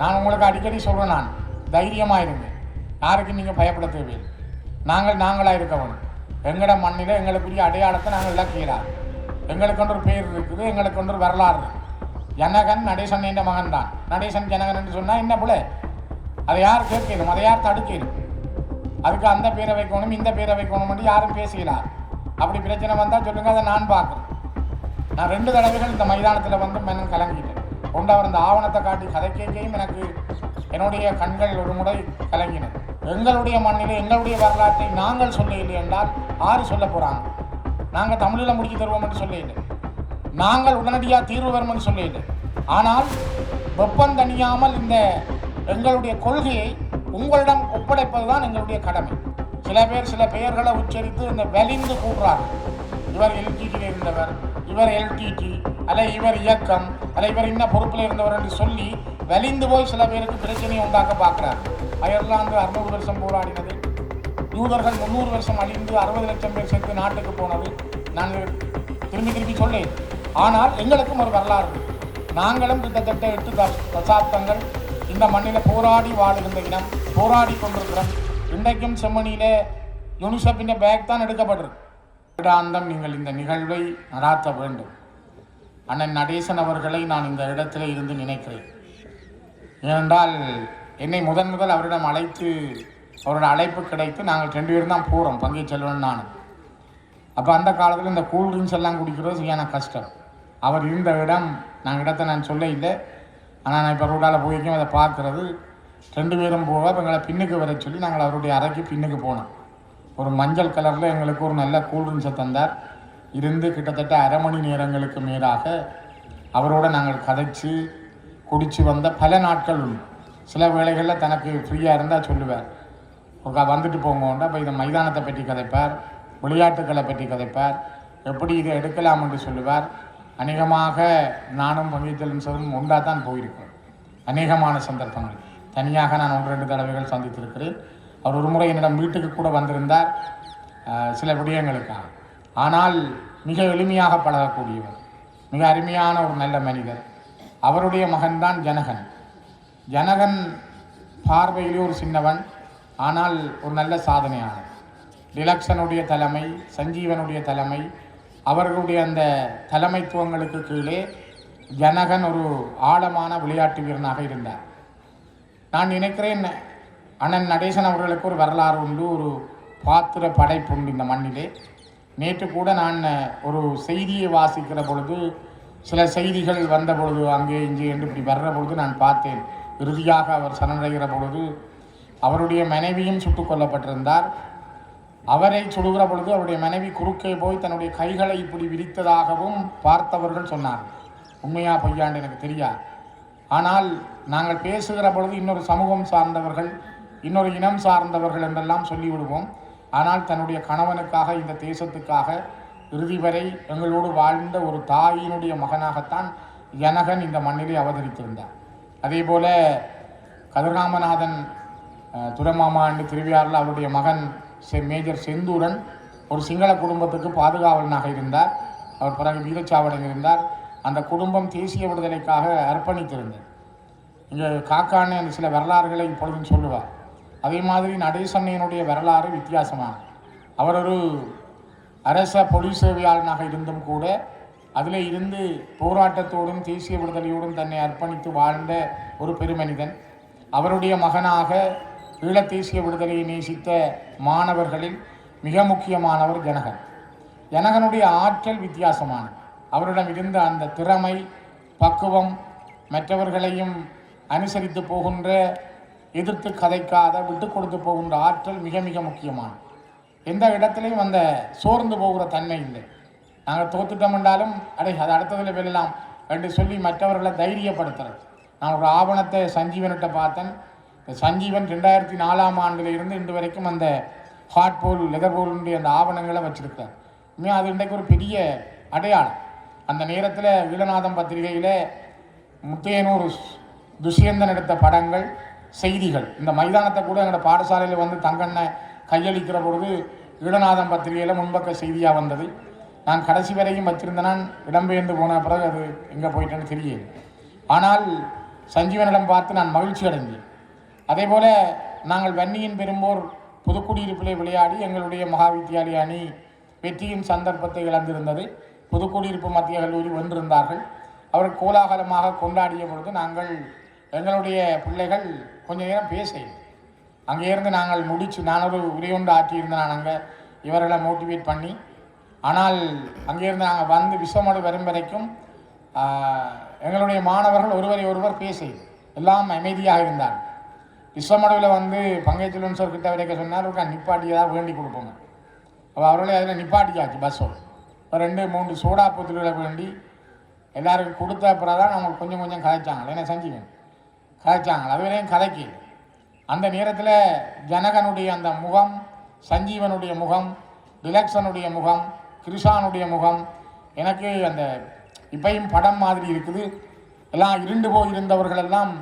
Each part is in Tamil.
நான் உங்களுக்கு அடிக்கடி சொல்கிறேன் நான். தைரியமாக இருங்க யாருக்கும் நீங்கள் பயப்பட தேவையில்லை. நாங்கள் நாங்களாக இருக்க வேணும் எங்களோட மண்ணில் எங்களுக்குரிய அடையாளத்தை நாங்கள் இழக்கிறார் எங்களுக்கு ஒரு பேர் இருக்குது எங்களுக்கு வரலாறு ஜனகன் நடேசன் என்ற மகன் தான். நடேசன் ஜனகன் என்று சொன்னால் என்ன போல அதை யார் கேட்கணும்? அதை யார் தடுக்கணும்? அதுக்கு அந்த பேரை வைக்கணும் இந்த பேரை வைக்கணும் என்று யாரும் பேசுகிறார் அப்படி பிரச்சனை வந்தால் சொல்லுங்கள் அதை நான் பார்க்குறேன். நான் ரெண்டு தடவைகள் இந்த மைதானத்தில் வந்து மனம் கலங்கிட்டேன். கொண்டு அவர் இந்த ஆவணத்தை காட்டி கதை கேட்கையும் எனக்கு என்னுடைய கண்கள் ஒரு முறை கலங்கின. எங்களுடைய மண்ணில் எங்களுடைய வரலாற்றை நாங்கள் சொல்ல இல்லை என்றால் ஆறு சொல்ல போகிறாங்க நாங்கள் தமிழில் முடிச்சு தருவோம் என்று சொல்ல இல்லை நாங்கள் உடனடியாக தீர்வு வரும் என்று சொல்ல இல்லை ஆனால் வெப்பம் தணியாமல் இந்த எங்களுடைய கொள்கையை உங்களிடம் ஒப்படைப்பது தான் எங்களுடைய கடமை. சில பேர் சில பெயர்களை உச்சரித்து இந்த வலிந்து கூடுறார்கள் இவர் எல்டிடியில் இருந்தவர் இவர் எல்டிடி அல்ல இவர் இயக்கம் தலைவர் என்ன பொறுப்பில் இருந்தவர் என்று சொல்லி வலிந்து போய் சில பேருக்கு பிரச்சனையை உண்டாக்க பார்க்கிறார். அயர்லாந்து அறுநூறு வருஷம் போராடினது. யூதர்கள் முந்நூறு வருஷம் அழிந்து அறுபது லட்சம் பேர் சேர்த்து நாட்டுக்கு போனது. நாங்கள் திரும்பி திரும்பி சொல்லேன் ஆனால் எங்களுக்கும் ஒரு வரலாறு. நாங்களும் கிட்டத்தட்ட எட்டு தசாப்தங்கள் இந்த மண்ணில் போராடி வாழுகின்ற இனம் போராடி கொண்டிருக்கிறோம். இன்றைக்கும் செம்மணியில் யூனிசெஃபின் பேக் தான் எடுக்கப்பட்டிருக்கு. வருடாந்தம் நீங்கள் இந்த நிகழ்வை நடாத்த வேண்டும். அண்ணன் நடேசன் அவர்களை நான் இந்த இடத்துல இருந்து நினைக்கிறேன். ஏனென்றால் என்னை முதன் முதல் அவரிடம் அழைத்து அவரோட அழைப்பு கிடைத்து நாங்கள் ரெண்டு பேரும் தான் போகிறோம் பங்கே செல்வன் நான் அப்போ அந்த காலத்தில் இந்த கூல் ட்ரிங்க்ஸ் எல்லாம் குடிக்கிறது ஏன்னா கஷ்டம். அவர் இருந்த இடம் நாங்கள் இடத்த நான் சொல்ல இல்லை ஆனால் நான் இப்போ ரோட்டால் போயிருக்கோம் அதை பார்க்குறது. ரெண்டு பேரும் போக எங்களை பின்னுக்கு வர சொல்லி நாங்கள் அவருடைய அறைக்கு பின்னுக்கு போனோம். ஒரு மஞ்சள் கலரில் எங்களுக்கு ஒரு நல்ல கூல் ட்ரிங்க்ஸை தந்தார். இருந்து கிட்டத்தட்ட அரை மணி நேரங்களுக்கு மேலாக அவரோட நாங்கள் கதைச்சு குடித்து வந்த பல நாட்கள் உண்டு சில வேளைகளில் தனக்கு ஃப்ரீயாக இருந்தால் சொல்லுவார். ஒருக்கா வந்துட்டு போங்கோண்டா அப்போ இதை மைதானத்தை பற்றி கதைப்பார் விளையாட்டுக்களை பற்றி கதைப்பார் எப்படி இதை எடுக்கலாம் என்று சொல்லுவார். அநேகமாக நானும் பங்கேற்றலும் சொல்லும் ஒன்றா தான் போயிருக்கோம் அநேகமான சந்தர்ப்பங்கள். தனியாக நான் ஒன்று ரெண்டு தடவைகள் சந்தித்திருக்கிறேன். அவர் ஒரு முறை என்னிடம் வீட்டுக்கு கூட வந்திருந்தார் சில விடயங்களுக்காக. ஆனால் மிக எளிமையாக பழகக்கூடியவர். மிக அருமையான ஒரு நல்ல மனிதர். அவருடைய மகன்தான் ஜனகன். ஜனகன் பார்வையிலே ஒரு சின்னவன் ஆனால் ஒரு நல்ல சாதனையாளர். டிலக்ஷனுடைய தலைமை சஞ்சீவனுடைய தலைமை அவர்களுடைய அந்த தலைமைத்துவங்களுக்கு கீழே ஜனகன் ஒரு ஆழமான விளையாட்டு வீரனாக இருந்தார். நான் நினைக்கிறேன் அண்ணன் நடேசன் அவர்களுக்கு ஒரு வரலாறு உண்டு ஒரு பாத்திர படைப்பு உண்டு இந்த மண்ணிலே. நேற்று கூட நான் ஒரு செய்தியை வாசிக்கிற பொழுது சில செய்திகள் வந்த பொழுது அங்கே இங்கே என்று இப்படி வர்ற பொழுது நான் பார்த்தேன். இறுதியாக அவர் சரணடைகிற பொழுது அவருடைய மனைவியும் சுட்டுக் கொல்லப்பட்டிருந்தார். அவரை சுடுகிற பொழுது அவருடைய மனைவி குறுக்கே போய் தன்னுடைய கைகளை இப்படி விரித்ததாகவும் பார்த்தவர்கள் சொன்னார். உண்மையா பொய்யாண்டு எனக்கு தெரியாது ஆனால் நாங்கள் பேசுகிற பொழுது இன்னொரு சமூகம் சார்ந்தவர்கள் இன்னொரு இனம் சார்ந்தவர்கள் என்றெல்லாம் சொல்லிவிடுவோம். ஆனால் தன்னுடைய கணவனுக்காக இந்த தேசத்துக்காக இறுதி வரை எங்களோடு வாழ்ந்த ஒரு தாயினுடைய மகனாகத்தான் ஜனகன் இந்த மண்ணிலே அவதரித்திருந்தார். அதே போல கதிராமநாதன் துரமாமா துரைமாமா என்று அவருடைய மகன் செ மேஜர் செந்தூரன் ஒரு சிங்கள குடும்பத்துக்கு பாதுகாவலனாக இருந்தார். அவர் பிறகு வீரச்சாவடையில் இருந்தார். அந்த குடும்பம் தேசிய விடுதலைக்காக அர்ப்பணித்திருந்தது. இங்கே காக்கான்னு அந்த சில வரலாறுகளை இப்பொழுதும் சொல்லுவார். அதே மாதிரி நடேசன்னையனுடைய வரலாறு வித்தியாசமானது அவர் ஒரு அரச பொது சேவையாளனாக இருந்தும் கூட அதில் இருந்து போராட்டத்தோடும் தேசிய விடுதலையோடும் தன்னை அர்ப்பணித்து வாழ்ந்த ஒரு பெருமனிதன். அவருடைய மகனாக ஈழ தேசிய விடுதலையை நேசித்த மாணவர்களில் மிக முக்கியமானவர் ஜனகன். ஜனகனுடைய ஆற்றல் வித்தியாசமானது. அவரிடம் இருந்த அந்த திறமை பக்குவம் மற்றவர்களையும் அனுசரித்து போகின்ற எதிர்த்து கதைக்காத விட்டு கொடுத்து போகின்ற ஆற்றல் மிக மிக முக்கியமானது. எந்த இடத்துலையும் அந்த சோர்ந்து போகிற தன்மை இல்லை. நாங்கள் தோத்துட்டோம் என்றாலும் அடே அது அடுத்ததில் வெல்லலாம் என்று சொல்லி மற்றவர்களை தைரியப்படுத்துறது. நான் ஒரு ஆவணத்தை சஞ்சீவன்கிட்ட பார்த்தேன். இந்த சஞ்சீவன் ரெண்டாயிரத்தி நாலாம் ஆண்டில் இருந்து இன்று வரைக்கும் அந்த ஹாட் போல் லெதர் போலுடைய அந்த ஆவணங்களை வச்சுருக்கார் உண்மையாக அது இன்றைக்கு ஒரு பெரிய அடையாளம். அந்த நேரத்தில் ஈழநாதம் பத்திரிகையில் முத்தையனூர் துஷ்யந்தன் எடுத்த படங்கள் செய்திகள். இந்த மைதானத்தை கூட எங்களோட பாடசாலையில் வந்து தங்கண்ணை கையளிக்கிற பொழுது ஈழநாதம் பத்திரிகையில் முன்பக்க செய்தியாக வந்தது. நான் கடைசி வரையும் வச்சிருந்தேனான் இடம்பெயர்ந்து போன பிறகு அது எங்கே போயிட்டேன்னு தெரியல. ஆனால் சஞ்சீவனிடம் பார்த்து நான் மகிழ்ச்சி அடைந்தேன். அதே போல் நாங்கள் வன்னியின் பெரும்போர் புதுக்குடியிருப்பிலே விளையாடி எங்களுடைய மகாவித்தியாலய அணி வெற்றியின் சந்தர்ப்பத்தை இழந்திருந்தது. புதுக்குடியிருப்பு மத்திய கல்லூரி வென்றிருந்தார்கள். அவர் கோலாகலமாக கொண்டாடிய பொழுது நாங்கள் எங்களுடைய பிள்ளைகள் கொஞ்ச நேரம் பேசையில். அங்கேருந்து நாங்கள் முடிச்சு நான் ஒரு உரையொன்று ஆற்றியிருந்தேன் நான் அங்கே இவர்களை மோட்டிவேட் பண்ணி ஆனால் அங்கேருந்து நாங்கள் வந்து விஸ்வமடு வரும் வரைக்கும் எங்களுடைய மாணவர்கள் ஒருவரை ஒருவர் பேசையில். எல்லாம் அமைதியாக இருந்தார் விஸ்வமடுவில் வந்து பங்கேற்றுலன் சார் கிட்ட வரைக்கும் சொன்னார் ஒரு நிப்பாட்டியதாக வேண்டி கொடுப்போங்க அப்போ அவர்களே அதில் நிப்பாட்டியாச்சு பஸ்ஸோ இப்போ ரெண்டு மூன்று சோடா புத்துகளை வேண்டி எல்லாருக்கும் கொடுத்த அப்புறம் தான் அவங்களுக்கு கொஞ்சம் கொஞ்சம் கதைச்சாங்க என்ன செஞ்சுக்கணும் கதைச்சாங்க அதுவரையும் கதைக்கு. அந்த நேரத்தில் ஜனகனுடைய அந்த முகம் சஞ்சீவனுடைய முகம் டிலக்ஷனுடைய முகம் கிருஷானுடைய முகம் எனக்கு அந்த இப்பையும் படம் மாதிரி இருக்குது. எல்லாம் இருண்டு போய் இருந்தவர்கள் எல்லாம்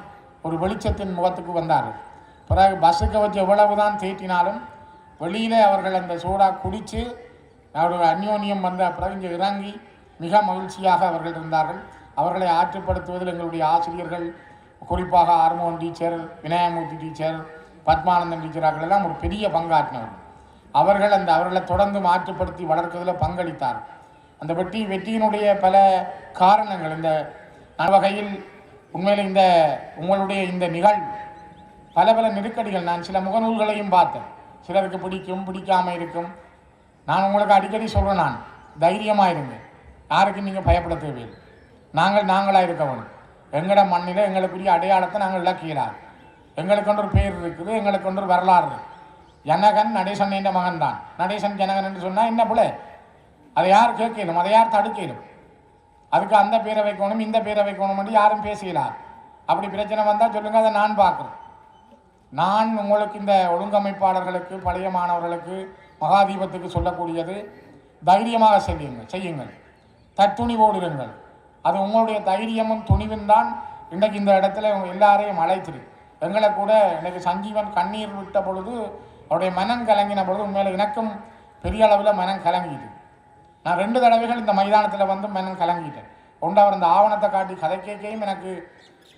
ஒரு வெளிச்சத்தின் முகத்துக்கு வந்தார்கள். பிறகு பஸ்ஸுக்கு வச்சு எவ்வளவு தான் தேட்டினாலும் வெளியிலே அவர்கள் அந்த சூடா குடித்து அவருடைய அந்யோன்யம் வந்த பிறகு இங்கே இறங்கி மிக மகிழ்ச்சியாக அவர்கள் இருந்தார்கள். அவர்களை ஆற்றுப்படுத்துவதில் எங்களுடைய ஆசிரியர்கள் குறிப்பாக Armogan teacher Vinayagamoorthy teacher Pathmananthan teacher அவர்கள் எல்லாம் ஒரு பெரிய பங்காற்றினவர்கள் அவர்கள் அந்த அவர்களை தொடர்ந்து மாற்றுப்படுத்தி வளர்க்கிறதுல பங்களித்தார். அந்த வெற்றி வெற்றியினுடைய பல காரணங்கள் இந்த வகையில் உண்மையில் இந்த உங்களுடைய இந்த நிகழ்வு பல பல நெருக்கடிகள் நான் சில முகநூல்களையும் பார்த்தேன். சிலருக்கு பிடிக்கும் பிடிக்காமல் இருக்கும். நான் உங்களுக்கு அடிக்கடி சொல்கிறேன் நான் தைரியமாக இருங்க. யாருக்கும் நீங்கள் பயப்பட தேவையில்லை. நாங்கள் நாங்களாக இருக்கவன் எங்களோட மண்ணில் எங்களுக்குரிய அடையாளத்தை நாங்கள் இலக்கிறார் எங்களுக்கு ஒன்று ஒரு பேர் இருக்குது எங்களுக்கு ஒன்று வரலாறு ஜனகன் நடேசன் என்ற மகன் தான் நடேசன் ஜனகன் என்று சொன்னால் என்ன பிள்ளை அதை யார் கேட்கணும் அதை யார் தடுக்கணும் அதுக்கு அந்த பேரை வைக்கணும் இந்த பேரை வைக்கணும் என்று யாரும் பேசுகிறார். அப்படி பிரச்சனை வந்தால் சொல்லுங்கள் அதை நான் பார்க்குறேன். நான் உங்களுக்கு இந்த ஒழுங்கமைப்பாளர்களுக்கு பழைய மாணவர்களுக்கு மகாதீபத்துக்கு சொல்லக்கூடியது தைரியமாக செய்யுங்கள் செய்யுங்கள். தட்டுணி இருங்கள். அது உங்களுடைய தைரியமும் துணிவும் தான். இன்றைக்கு இந்த இடத்துல எல்லாரையும் அழைத்திரு எங்களை கூட இன்றைக்கு சஞ்சீவன் கண்ணீர் விட்ட பொழுது அவருடைய மனம் கலங்கின பொழுது உண்மையில எனக்கும் பெரிய அளவில் மனம் கலங்கிட்டு. நான் ரெண்டு தடவைகள் இந்த மைதானத்தில் வந்து மனம் கலங்கிட்டேன். ஒன்று அவர் இந்த ஆவணத்தை காட்டி கதை கேட்கையும் எனக்கு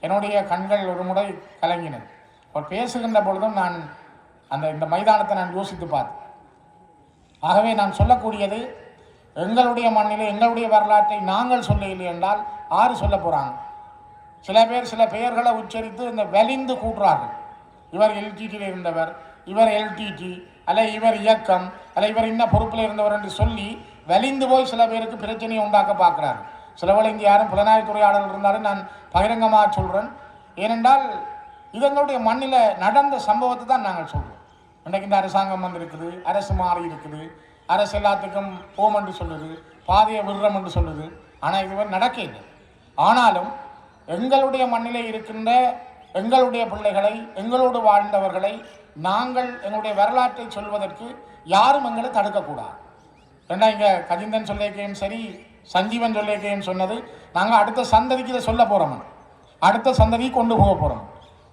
என்னுடைய கண்கள் ஒரு முறை கலங்கினது. அவர் பேசுகின்ற பொழுதும் நான் அந்த இந்த மைதானத்தை நான் யோசித்து பார்த்தேன். ஆகவே நான் சொல்லக்கூடியது எங்களுடைய மண்ணில் எங்களுடைய வரலாற்றை நாங்கள் சொல்லவில்லை என்றால் ஆறு சொல்ல போகிறாங்க சில பேர் சில பெயர்களை உச்சரித்து இந்த வலிந்து கூட்டுறார்கள் இவர் எல்டிடியில் இருந்தவர் இவர் எல்டிடி அல்ல இவர் இயக்கம் அல்ல இவர் இன்ன பொறுப்பில் இருந்தவர் என்று சொல்லி வலிந்து போய் சில பேருக்கு பிரச்சனையை உண்டாக்க பார்க்குறாரு. சில வேளை இங்கே யாரும் புலனாய்வுத்துறையாளர்கள் இருந்தாலும் நான் பகிரங்கமாக சொல்கிறேன் ஏனென்றால் இது எங்களுடைய மண்ணில் நடந்த சம்பவத்தை தான் நாங்கள் சொல்கிறோம் இன்றைக்கு இந்த அரசாங்கம் வந்திருக்குது அரசு மாறி இருக்குது அரசு எல்லாத்துக்கும் போம் என்று சொல்லுது பாதையை விடுறோம் என்று சொல்லுது. ஆனால் இதுவரை நடக்க இல்லை. ஆனாலும் எங்களுடைய மண்ணிலே இருக்கின்ற எங்களுடைய பிள்ளைகளை எங்களோடு வாழ்ந்தவர்களை நாங்கள் எங்களுடைய வரலாற்றை சொல்வதற்கு யாரும் எங்களை தடுக்கக்கூடாது. ஏன்னா இங்கே கஜிந்தன் சொல்லியிருக்கையும் சரி சஞ்சீவன் சொல்லியிருக்கையும் சொன்னது நாங்கள் அடுத்த சந்ததிக்கு இதை சொல்ல போகிறோம் அடுத்த சந்ததிக்கு கொண்டு போக போகிறோம்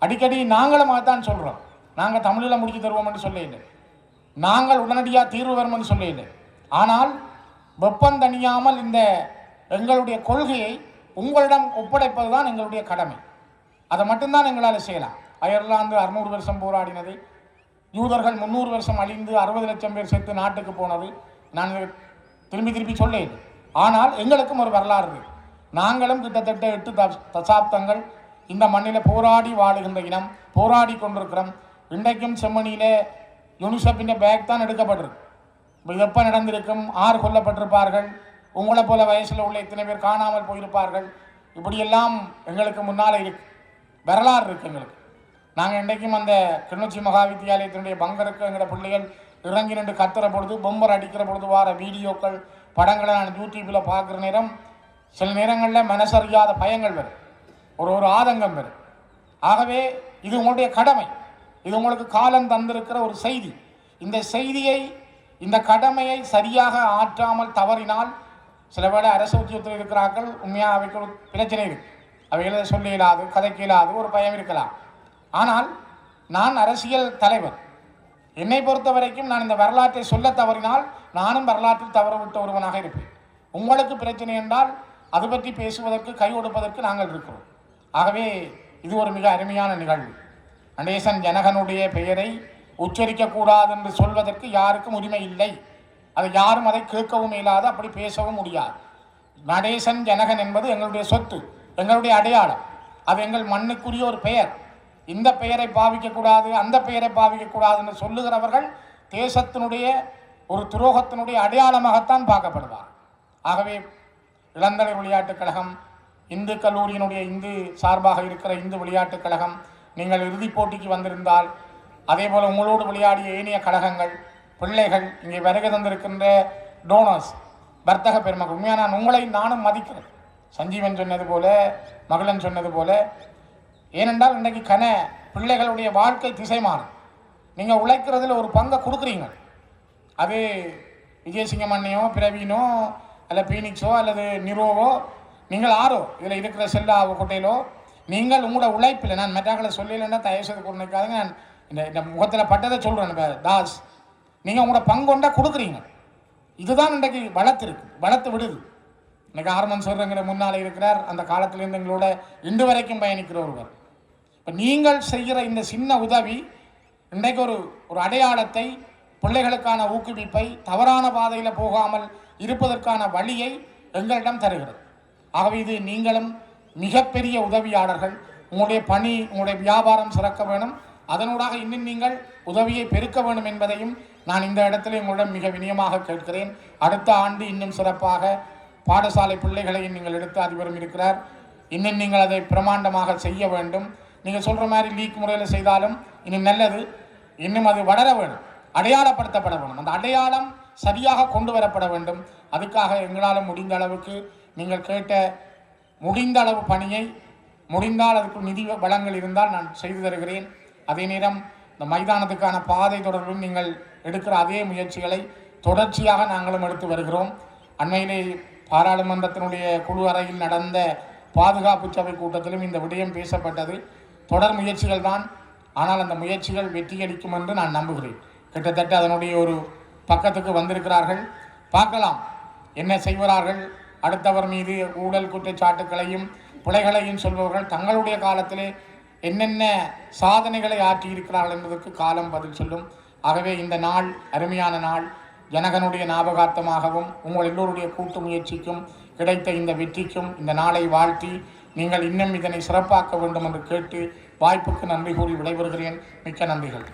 அடிக்கடி நாங்களும் தான் சொல்கிறோம் நாங்கள் தமிழில் முடிச்சு தருவோம் என்று சொல்ல இல்லை. நாங்கள் உடனடியாக தீர்வு வேணும்னு என்று ஆனால் வெப்பம் தணியாமல் இந்த எங்களுடைய கொள்கையை உங்களிடம் ஒப்படைப்பது தான் எங்களுடைய கடமை. அதை மட்டும்தான் எங்களால் செய்யலாம். அயர்லாந்து அறுநூறு வருஷம் போராடினது. யூதர்கள் முந்நூறு வருஷம் அழிந்து அறுபது லட்சம் பேர் சேர்த்து நாட்டுக்கு போனது. நான் திரும்பி திரும்பி சொல்லேன். ஆனால் எங்களுக்கும் ஒரு வரலாறு நாங்களும் கிட்டத்தட்ட எட்டு தசாப்தங்கள் இந்த மண்ணில் போராடி வாழுகின்ற இனம் போராடி கொண்டிருக்கிறோம். இன்றைக்கும் செம்மணியிலே யூனிசெஃபின் பேக் தான் எடுக்கப்பட்டிருக்கு. இப்போ எப்போ நடந்திருக்கும்? ஆறு கொல்லப்பட்டிருப்பார்கள். உங்களை போல வயசில் உள்ள இத்தனை பேர் காணாமல் போயிருப்பார்கள். இப்படியெல்லாம் எங்களுக்கு முன்னால் இருக்கு. வரலாறு இருக்குது எங்களுக்கு. நாங்கள் இன்றைக்கும் அந்த கிளிநொச்சி மகாவித்தியாலயத்தினுடைய பங்கருக்கு எங்களோட பிள்ளைகள் இறங்கி நின்று கத்துற பொழுது பொம்பர் அடிக்கிற பொழுது வார வீடியோக்கள் படங்களை நான் யூடியூப்பில் பார்க்குற நேரம் சில நேரங்களில் மனசறியாத பயங்கள் வரும். ஒரு ஒரு ஆதங்கம் வரும். ஆகவே இது உங்களுடைய கடமை. இது உங்களுக்கு காலம் தந்திருக்கிற ஒரு செய்தி. இந்த செய்தியை இந்த கடமையை சரியாக ஆற்றாமல் தவறினால் சில வேளை அரசு உத்தியோகத்தில் இருக்கிறார்கள் உண்மையாக அவைக்கு ஒரு பிரச்சனை இருக்கு. அவைகளை சொல்ல இயலாது கதைக்க இயலாது ஒரு பயம் இருக்கலாம். ஆனால் நான் அரசியல் தலைவர். என்னை பொறுத்த வரைக்கும் நான் இந்த வரலாற்றை சொல்ல தவறினால் நானும் வரலாற்றில் தவற விட்ட ஒருவனாக இருப்பேன். உங்களுக்கு பிரச்சனை என்றால் அது பற்றி பேசுவதற்கு கை கொடுப்பதற்கு நாங்கள் இருக்கிறோம். ஆகவே இது ஒரு மிக அருமையான நிகழ்வு. நடேசன் ஜனகனுடைய பெயரை உச்சரிக்கக்கூடாது என்று சொல்வதற்கு யாருக்கும் உரிமை இல்லை. அது யாரும் அதை கேட்கவும் இயலாது அப்படி பேசவும் முடியாது. நடேசன் ஜனகன் என்பது எங்களுடைய சொத்து எங்களுடைய அடையாளம். அது எங்கள் மண்ணுக்குரிய ஒரு பெயர். இந்த பெயரை பாவிக்கக்கூடாது அந்த பெயரை பாவிக்கக்கூடாது என்று சொல்லுகிறவர்கள் தேசத்தினுடைய ஒரு துரோகத்தினுடைய அடையாளமாகத்தான் பார்க்கப்படுவார் ஆகவே இளந்தலை விளையாட்டுக் கழகம் இந்து கல்லூரியினுடைய இந்து சார்பாக இருக்கிற இந்து விளையாட்டுக் கழகம் நீங்கள் இறுதிப் போட்டிக்கு வந்திருந்தால் அதே போல் உங்களோடு விளையாடிய ஏனைய கழகங்கள் பிள்ளைகள் இங்கே வருகை தந்திருக்கின்ற டோனர்ஸ் வர்த்தக பெருமக்கள் உண்மையாக நான் உங்களை நானும் மதிக்கிறேன். சஞ்சீவன் சொன்னது போல மகளன் சொன்னது போல ஏனென்றால் இன்றைக்கு கன பிள்ளைகளுடைய வாழ்க்கை திசை மாறும் நீங்கள் உழைக்கிறதுல ஒரு பங்கை கொடுக்குறீங்க. அது விஜயசிங்கம் அண்ணையோ பிரவீனோ அல்ல பீனிக்ஸோ அல்லது நிரோவோ நீங்கள் ஆரோ இதில் இருக்கிற செல்லா கொட்டையிலோ நீங்கள் உங்களோட உழைப்பில் நான் மெட்டாக்களை சொல்லலைன்னா தயவு செய்து கொடுக்காதுங்க நான் இந்த இந்த முகத்தில் பட்டதை சொல்கிறேன் இப்ப தாஸ். நீங்கள் உங்களோட பங்கொண்டா கொடுக்குறீங்க. இதுதான் இன்றைக்கு வளர்த்து இருக்கு வளர்த்து விடுது. இன்றைக்கி ஆர்மன் சொல்றங்கிற முன்னால் இருக்கிறார். அந்த காலத்திலிருந்து எங்களோட இன்று வரைக்கும் பயணிக்கிற ஒருவர் இப்போ நீங்கள் செய்கிற இந்த சின்ன உதவி இன்றைக்கு ஒரு ஒரு அடையாளத்தை பிள்ளைகளுக்கான ஊக்குவிப்பை தவறான பாதையில் போகாமல் இருப்பதற்கான வழியை எங்களிடம் தருகிறது. ஆகவே இது நீங்களும் மிகப்பெரிய உதவியாளர்கள். உங்களுடைய பணி உங்களுடைய வியாபாரம் சிறக்க வேணும். அதனூடாக இன்னும் நீங்கள் உதவியை பெருக்க வேண்டும் என்பதையும் நான் இந்த இடத்துல உங்களிடம் மிக வினியமாக கேட்கிறேன். அடுத்த ஆண்டு இன்னும் சிறப்பாக பாடசாலை பிள்ளைகளையும் நீங்கள் எடுத்து அதிபரும் இருக்கிறார். இன்னும் நீங்கள் அதை பிரமாண்டமாக செய்ய வேண்டும். நீங்கள் சொல்கிற மாதிரி லீக் முறையில் செய்தாலும் இன்னும் நல்லது. இன்னும் அது வளர வேண்டும் அடையாளப்படுத்தப்பட வேண்டும் அந்த அடையாளம் சரியாக கொண்டு வரப்பட வேண்டும். அதுக்காக எங்களால் முடிந்த அளவுக்கு நீங்கள் கேட்ட முடிந்த அளவு பணியை முடிந்தால் அதுக்கு நிதி வளங்கள் இருந்தால் நான் செய்து தருகிறேன். அதே நேரம் இந்த மைதானத்துக்கான பாதை தொடர்பிலும் நீங்கள் எடுக்கிற அதே முயற்சிகளை தொடர்ச்சியாக நாங்களும் எடுத்து வருகிறோம். அண்மையிலே பாராளுமன்றத்தினுடைய குழு அறையில் நடந்த பாதுகாப்பு சபை கூட்டத்திலும் இந்த விடயம் பேசப்பட்டது. தொடர் முயற்சிகள் தான். ஆனால் அந்த முயற்சிகள் வெற்றியளிக்கும் என்று நான் நம்புகிறேன். கிட்டத்தட்ட அதனுடைய ஒரு பக்கத்துக்கு வந்திருக்கிறார்கள். பார்க்கலாம். என்ன செய்வார்கள் அடுத்தவர் மீது ஊழல் குற்றச்சாட்டுகளையும் பிழைகளையும் சொல்பவர்கள் தங்களுடைய காலத்திலே என்னென்ன சாதனைகளை ஆற்றியிருக்கிறார்கள் என்பதற்கு காலம் பதில் சொல்லும். ஆகவே இந்த நாள் அருமையான நாள். ஜனகனுடைய ஞாபகார்த்தமாகவும் உங்கள் எல்லோருடைய கூட்டு முயற்சிக்கும் கிடைத்த இந்த வெற்றிக்கும் இந்த நாளை வாழ்த்தி நீங்கள் இன்னும் இதனை சிறப்பாக்க வேண்டும் என்று கேட்டு வாய்ப்புக்கு நன்றி கூறி விடைபெறுகிறேன். மிக்க நன்றிகள்.